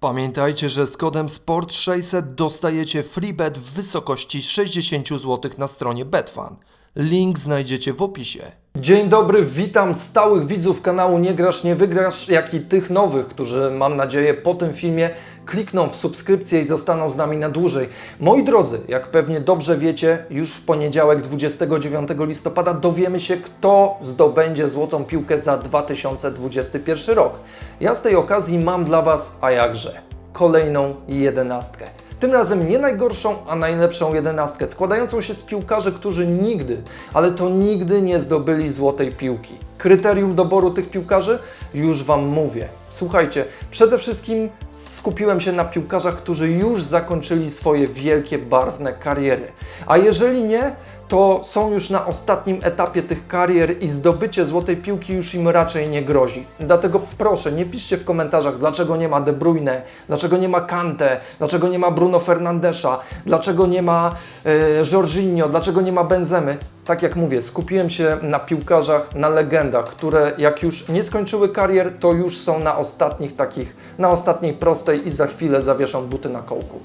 Pamiętajcie, że z kodem SPORT600 dostajecie freebet w wysokości 60 zł na stronie Betfan. Link znajdziecie w opisie. Dzień dobry, witam stałych widzów kanału Nie Grasz Nie Wygrasz, jak i tych nowych, którzy mam nadzieję po tym filmie klikną w subskrypcję i zostaną z nami na dłużej. Moi drodzy, jak pewnie dobrze wiecie, już w poniedziałek 29 listopada dowiemy się, kto zdobędzie złotą piłkę za 2021 rok. Ja z tej okazji mam dla Was, a jakże, kolejną jedenastkę. Tym razem nie najgorszą, a najlepszą jedenastkę, składającą się z piłkarzy, którzy nigdy, ale to nigdy nie zdobyli złotej piłki. Kryterium doboru tych piłkarzy? Już Wam mówię. Słuchajcie, przede wszystkim skupiłem się na piłkarzach, którzy już zakończyli swoje wielkie, barwne kariery. A jeżeli nie, to są już na ostatnim etapie tych karier i zdobycie złotej piłki już im raczej nie grozi. Dlatego proszę, nie piszcie w komentarzach, dlaczego nie ma De Bruyne, dlaczego nie ma Kante, dlaczego nie ma Bruno Fernandesza, dlaczego nie ma e, Jorginho, dlaczego nie ma Benzemy. Tak jak mówię, skupiłem się na piłkarzach, na legendach, które jak już nie skończyły karier, to już są na ostatnich takich, na ostatniej prostej i za chwilę zawieszą buty na kołku.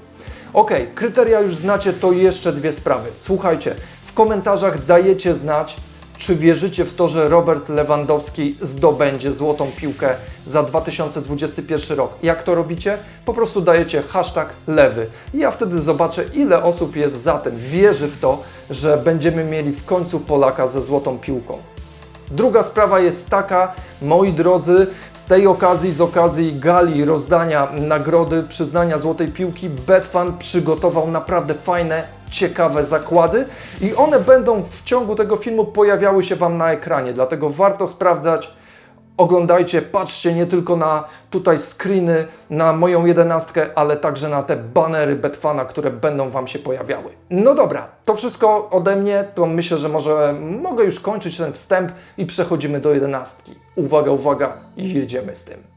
Ok, kryteria już znacie, to jeszcze dwie sprawy. Słuchajcie, komentarzach dajecie znać, czy wierzycie w to, że Robert Lewandowski zdobędzie złotą piłkę za 2021 rok. Jak to robicie? Po prostu dajecie hashtag lewy. I ja wtedy zobaczę, ile osób jest za tym, wierzy w to, że będziemy mieli w końcu Polaka ze złotą piłką. Druga sprawa jest taka, moi drodzy, z tej okazji, z okazji gali rozdania nagrody, przyznania Złotej Piłki, Betfan przygotował naprawdę fajne, ciekawe zakłady i one będą w ciągu tego filmu pojawiały się Wam na ekranie, dlatego warto sprawdzać. Oglądajcie, patrzcie nie tylko na tutaj screeny, na moją jedenastkę, ale także na te banery Betfana, które będą Wam się pojawiały. No dobra, to wszystko ode mnie, to myślę, że może mogę już kończyć ten wstęp i przechodzimy do jedenastki. Uwaga, uwaga, jedziemy z tym.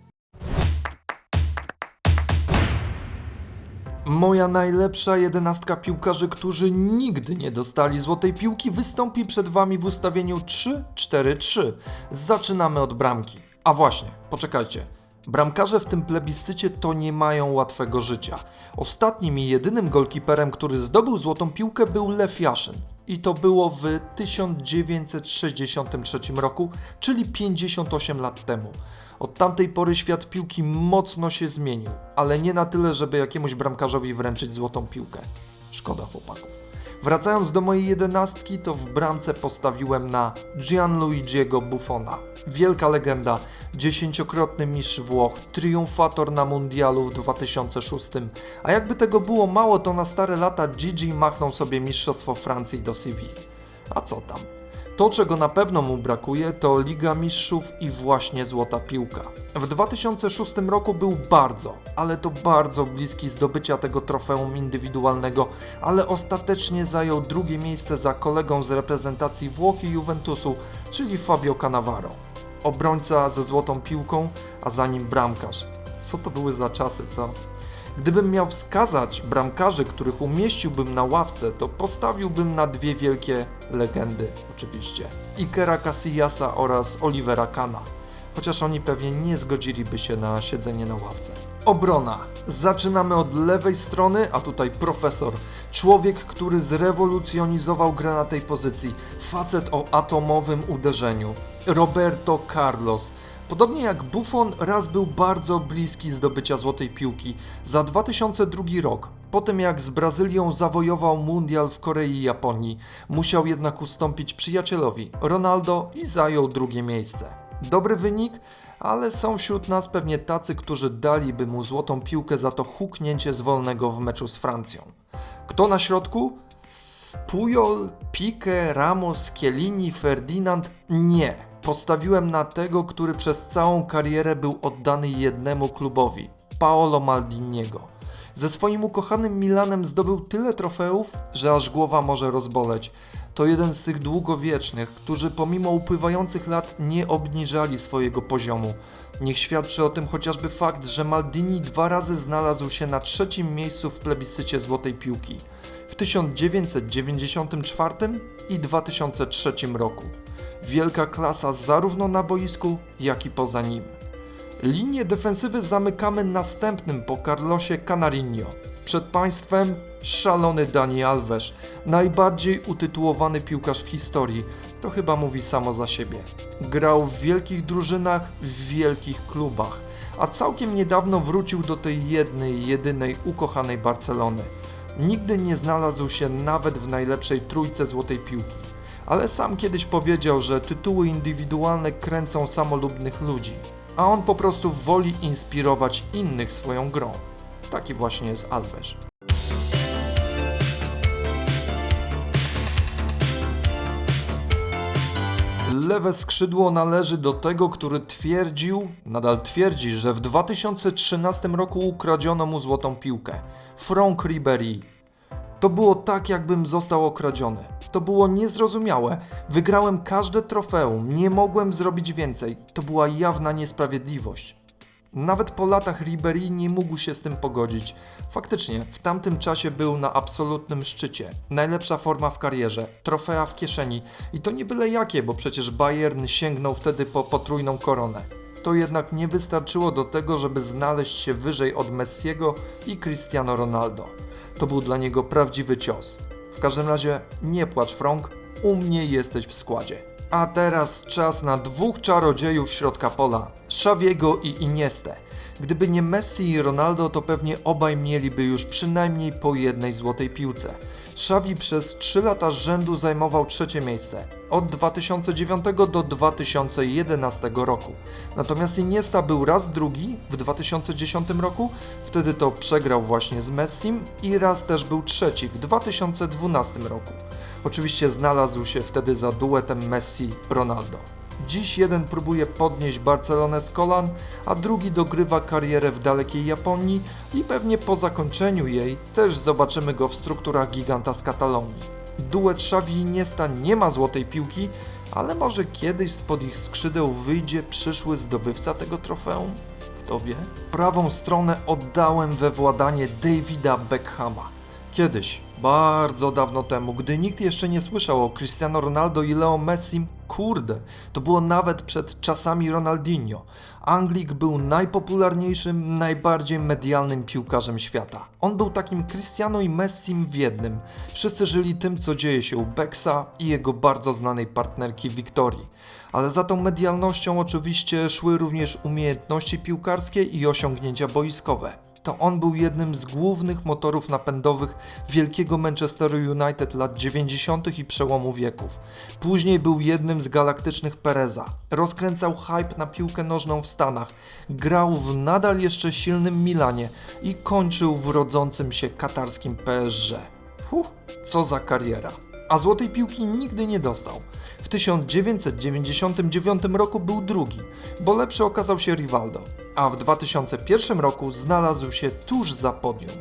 Moja najlepsza jedenastka piłkarzy, którzy nigdy nie dostali złotej piłki, wystąpi przed Wami w ustawieniu 3-4-3. Zaczynamy od bramki. A właśnie, poczekajcie. Bramkarze w tym plebiscycie to nie mają łatwego życia. Ostatnim i jedynym golkiperem, który zdobył złotą piłkę był Lew Jaszyn. I to było w 1963 roku, czyli 58 lat temu. Od tamtej pory świat piłki mocno się zmienił, ale nie na tyle, żeby jakiemuś bramkarzowi wręczyć złotą piłkę. Szkoda chłopaków. Wracając do mojej jedenastki, to w bramce postawiłem na Gianluigiego Buffona. Wielka legenda, dziesięciokrotny mistrz Włoch, triumfator na mundialu w 2006. A jakby tego było mało, to na stare lata Gigi machnął sobie mistrzostwo Francji do CV. A co tam? To, czego na pewno mu brakuje, to Liga Mistrzów i właśnie Złota Piłka. W 2006 roku był bardzo, ale to bardzo bliski zdobycia tego trofeum indywidualnego, ale ostatecznie zajął drugie miejsce za kolegą z reprezentacji Włoch i Juventusu, czyli Fabio Cannavaro. Obrońca ze Złotą Piłką, a za nim bramkarz. Co to były za czasy, co? Gdybym miał wskazać bramkarzy, których umieściłbym na ławce, to postawiłbym na dwie wielkie legendy, oczywiście. Ikera Casillasa oraz Olivera Kana. Chociaż oni pewnie nie zgodziliby się na siedzenie na ławce. Obrona. Zaczynamy od lewej strony, a tutaj profesor. Człowiek, który zrewolucjonizował grę na tej pozycji. Facet o atomowym uderzeniu. Roberto Carlos. Podobnie jak Buffon, raz był bardzo bliski zdobycia złotej piłki. Za 2002 rok, po tym jak z Brazylią zawojował mundial w Korei i Japonii, musiał jednak ustąpić przyjacielowi Ronaldo i zajął drugie miejsce. Dobry wynik, ale są wśród nas pewnie tacy, którzy daliby mu złotą piłkę za to huknięcie z wolnego w meczu z Francją. Kto na środku? Puyol, Pique, Ramos, Chiellini, Ferdinand? Nie. Postawiłem na tego, który przez całą karierę był oddany jednemu klubowi Paolo Maldiniego. Ze swoim ukochanym Milanem zdobył tyle trofeów, że aż głowa może rozboleć. To jeden z tych długowiecznych, którzy pomimo upływających lat nie obniżali swojego poziomu. Niech świadczy o tym chociażby fakt, że Maldini dwa razy znalazł się na trzecim miejscu w plebiscycie Złotej Piłki w 1994 i 2003 roku. Wielka klasa zarówno na boisku, jak i poza nim. Linię defensywy zamykamy następnym po Carlosie Canarinho. Przed państwem szalony Dani Alves, najbardziej utytułowany piłkarz w historii. To chyba mówi samo za siebie. Grał w wielkich drużynach, w wielkich klubach, a całkiem niedawno wrócił do tej jednej, jedynej ukochanej Barcelony. Nigdy nie znalazł się nawet w najlepszej trójce złotej piłki. Ale sam kiedyś powiedział, że tytuły indywidualne kręcą samolubnych ludzi, a on po prostu woli inspirować innych swoją grą. Taki właśnie jest Alves. Lewe skrzydło należy do tego, który twierdził, nadal twierdzi, że w 2013 roku ukradziono mu złotą piłkę. Franck Ribéry. To było tak, jakbym został okradziony. To było niezrozumiałe. Wygrałem każde trofeum, nie mogłem zrobić więcej. To była jawna niesprawiedliwość. Nawet po latach Ribery nie mógł się z tym pogodzić. Faktycznie, w tamtym czasie był na absolutnym szczycie. Najlepsza forma w karierze, trofea w kieszeni i to nie byle jakie, bo przecież Bayern sięgnął wtedy po potrójną koronę. To jednak nie wystarczyło do tego, żeby znaleźć się wyżej od Messiego i Cristiano Ronaldo. To był dla niego prawdziwy cios. W każdym razie nie płacz Frank, u mnie jesteś w składzie. A teraz czas na dwóch czarodziejów środka pola, Xaviego i Iniestę. Gdyby nie Messi i Ronaldo, to pewnie obaj mieliby już przynajmniej po jednej złotej piłce. Xavi przez 3 lata rzędu zajmował trzecie miejsce, od 2009 do 2011 roku. Natomiast Iniesta był raz drugi w 2010 roku, wtedy to przegrał właśnie z Messim i raz też był trzeci w 2012 roku. Oczywiście znalazł się wtedy za duetem Messi-Ronaldo. Dziś jeden próbuje podnieść Barcelonę z kolan, a drugi dogrywa karierę w dalekiej Japonii i pewnie po zakończeniu jej też zobaczymy go w strukturach giganta z Katalonii. Duet Xavi i Iniesta nie ma złotej piłki, ale może kiedyś spod ich skrzydeł wyjdzie przyszły zdobywca tego trofeum? Kto wie? Prawą stronę oddałem we władanie Davida Beckhama. Kiedyś, bardzo dawno temu, gdy nikt jeszcze nie słyszał o Cristiano Ronaldo i Leo Messim, kurde, to było nawet przed czasami Ronaldinho. Anglik był najpopularniejszym, najbardziej medialnym piłkarzem świata. On był takim Cristiano i Messim w jednym. Wszyscy żyli tym, co dzieje się u Becksa i jego bardzo znanej partnerki Wiktorii. Ale za tą medialnością oczywiście szły również umiejętności piłkarskie i osiągnięcia boiskowe to on był jednym z głównych motorów napędowych wielkiego Manchesteru United lat 90. i przełomu wieków. Później był jednym z galaktycznych Pereza. Rozkręcał hype na piłkę nożną w Stanach, grał w nadal jeszcze silnym Milanie i kończył w rodzącym się katarskim PSG. Huh, co za kariera. A złotej piłki nigdy nie dostał. W 1999 roku był drugi, bo lepszy okazał się Rivaldo, a w 2001 roku znalazł się tuż za podium.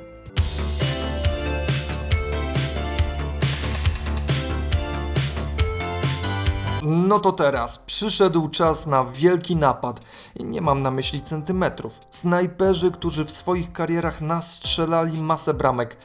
No to teraz przyszedł czas na wielki napad nie mam na myśli centymetrów. Snajperzy, którzy w swoich karierach nastrzelali masę bramek,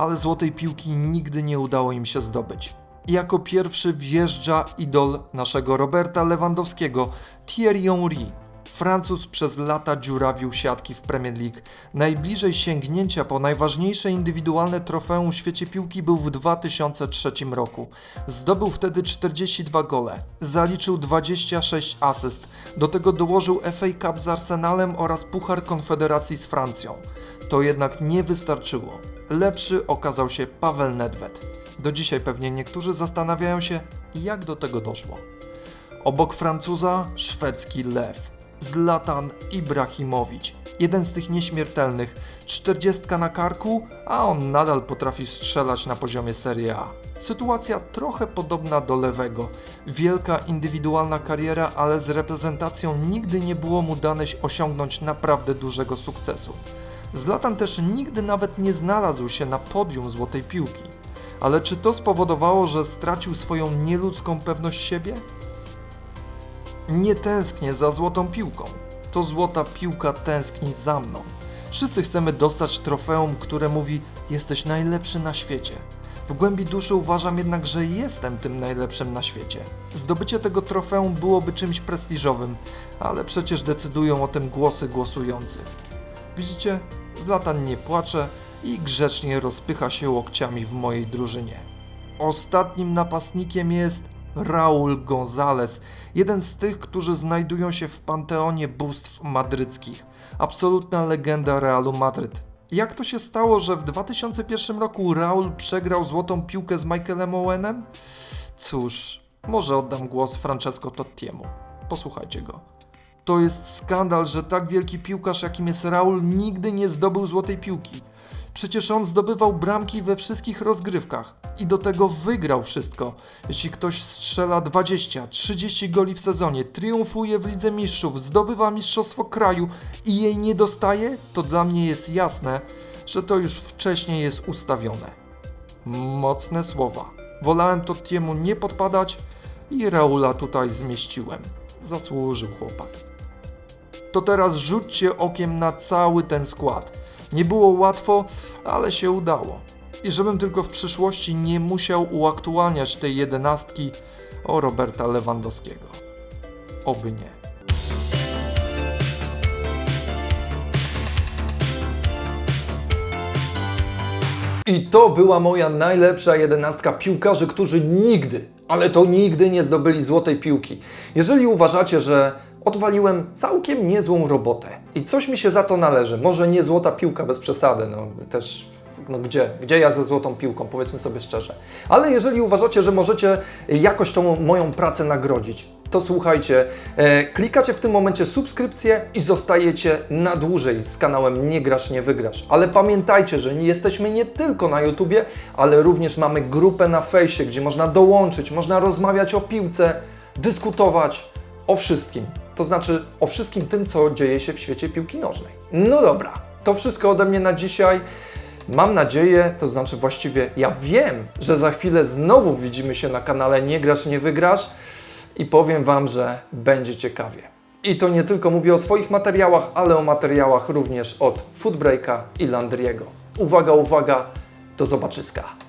ale złotej piłki nigdy nie udało im się zdobyć. Jako pierwszy wjeżdża idol naszego Roberta Lewandowskiego, Thierry Henry. Francuz przez lata dziurawił siatki w Premier League. Najbliżej sięgnięcia po najważniejsze indywidualne trofeum w świecie piłki był w 2003 roku. Zdobył wtedy 42 gole, zaliczył 26 asyst, do tego dołożył FA Cup z Arsenalem oraz Puchar Konfederacji z Francją. To jednak nie wystarczyło. Lepszy okazał się Paweł Nedved. Do dzisiaj pewnie niektórzy zastanawiają się, jak do tego doszło. Obok Francuza szwedzki lew. Zlatan Ibrahimowicz. Jeden z tych nieśmiertelnych. Czterdziestka na karku, a on nadal potrafi strzelać na poziomie Serie A. Sytuacja trochę podobna do lewego. Wielka indywidualna kariera, ale z reprezentacją nigdy nie było mu dane osiągnąć naprawdę dużego sukcesu. Zlatan też nigdy nawet nie znalazł się na podium złotej piłki. Ale czy to spowodowało, że stracił swoją nieludzką pewność siebie? Nie tęsknię za złotą piłką. To złota piłka tęskni za mną. Wszyscy chcemy dostać trofeum, które mówi: Jesteś najlepszy na świecie. W głębi duszy uważam jednak, że jestem tym najlepszym na świecie. Zdobycie tego trofeum byłoby czymś prestiżowym, ale przecież decydują o tym głosy głosujących. Widzicie, Zlatan nie płacze i grzecznie rozpycha się łokciami w mojej drużynie. Ostatnim napastnikiem jest Raul González, jeden z tych, którzy znajdują się w panteonie bóstw madryckich. Absolutna legenda Realu Madryt. Jak to się stało, że w 2001 roku Raul przegrał złotą piłkę z Michaelem Owenem? Cóż, może oddam głos Francesco Tottiemu. Posłuchajcie go. To jest skandal, że tak wielki piłkarz jakim jest Raul nigdy nie zdobył złotej piłki. Przecież on zdobywał bramki we wszystkich rozgrywkach i do tego wygrał wszystko. Jeśli ktoś strzela 20, 30 goli w sezonie, triumfuje w Lidze Mistrzów, zdobywa Mistrzostwo Kraju i jej nie dostaje, to dla mnie jest jasne, że to już wcześniej jest ustawione. Mocne słowa. Wolałem Tottiemu nie podpadać i Raula tutaj zmieściłem. Zasłużył chłopak. To teraz rzućcie okiem na cały ten skład. Nie było łatwo, ale się udało. I żebym tylko w przyszłości nie musiał uaktualniać tej jedenastki o Roberta Lewandowskiego. Oby nie. I to była moja najlepsza jedenastka piłkarzy, którzy nigdy, ale to nigdy nie zdobyli złotej piłki. Jeżeli uważacie, że odwaliłem całkiem niezłą robotę i coś mi się za to należy, może nie złota piłka bez przesady, no też no gdzie? Gdzie ja ze złotą piłką? Powiedzmy sobie szczerze. Ale jeżeli uważacie, że możecie jakoś tą moją pracę nagrodzić, to słuchajcie, e, klikacie w tym momencie subskrypcję i zostajecie na dłużej z kanałem Nie Grasz, Nie Wygrasz. Ale pamiętajcie, że nie jesteśmy nie tylko na YouTubie, ale również mamy grupę na fejsie, gdzie można dołączyć, można rozmawiać o piłce, dyskutować o wszystkim. To znaczy o wszystkim tym, co dzieje się w świecie piłki nożnej. No dobra, to wszystko ode mnie na dzisiaj. Mam nadzieję, to znaczy właściwie ja wiem, że za chwilę znowu widzimy się na kanale Nie Grasz, Nie Wygrasz i powiem Wam, że będzie ciekawie. I to nie tylko mówię o swoich materiałach, ale o materiałach również od Foodbreaka i Landriego. Uwaga, uwaga, do zobaczyska.